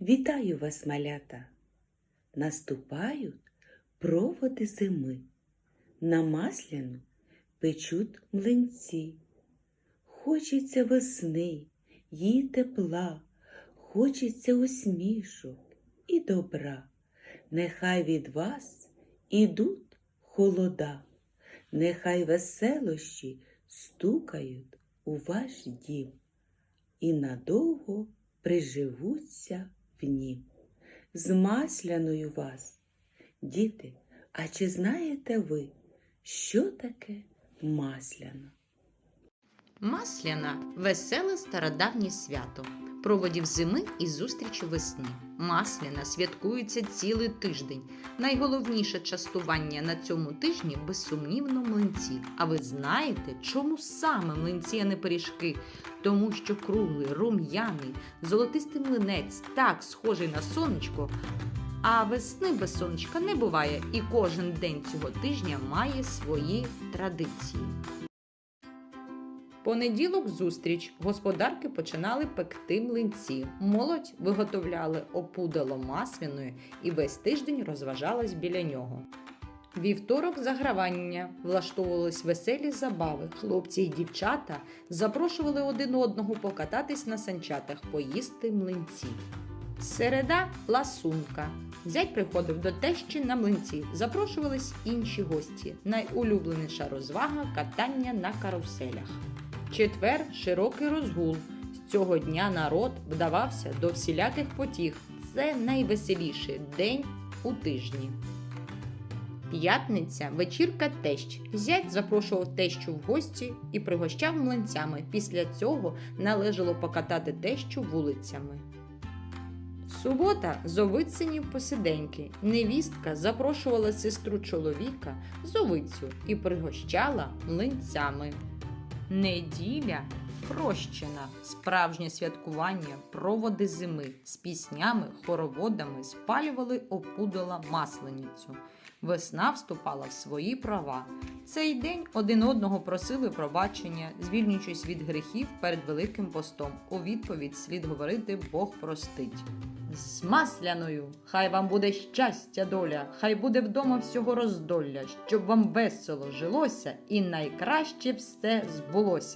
Вітаю вас, малята! Наступають проводи зими. На масляну печуть млинці. Хочеться весни, їй тепла, хочеться усмішок і добра. Нехай від вас ідуть холода, нехай веселощі стукають у ваш дім і надовго приживуться в нім. З масляною вас, діти, а чи знаєте ви, що таке масляна? Масляна веселе стародавнє свято, проводів зими і зустрічі весни. Масляна святкується цілий тиждень. Найголовніше частування на цьому тижні безсумнівно млинці. А ви знаєте, чому саме млинці, а не пиріжки? Тому що круглий, рум'яний, золотистий млинець так схожий на сонечко. А весни без сонечка не буває, і кожен день цього тижня має свої традиції. Понеділок зустріч. Господарки починали пекти млинці. Молодь виготовляли опудало масляної і весь тиждень розважалась біля нього. Вівторок загравання влаштовувались веселі забави. Хлопці і дівчата запрошували один одного покататись на санчатах, поїсти млинці. Середа ласунка. Зять приходив до тещі на млинці. Запрошувались інші гості. Найулюбленіша розвага катання на каруселях. Четвер широкий розгул. З цього дня народ вдавався до всіляких потіг. Це найвеселіший день у тижні. П'ятниця вечірка тещ. Зять запрошував тещу в гості і пригощав млинцями. Після цього належало покатати тещу вулицями. Субота зовицені посиденьки. Невістка запрошувала сестру чоловіка зовицю і пригощала млинцями. Неділя прощена, справжнє святкування, проводи зими з піснями, хороводами спалювали опудала масленицю. Весна вступала в свої права. Цей день один одного просили пробачення, звільнюючись від гріхів перед Великим постом. У відповідь слід говорити Бог простить. З масляною, хай вам буде щастя доля, хай буде вдома всього роздолля, щоб вам весело жилося і найкраще все збулося.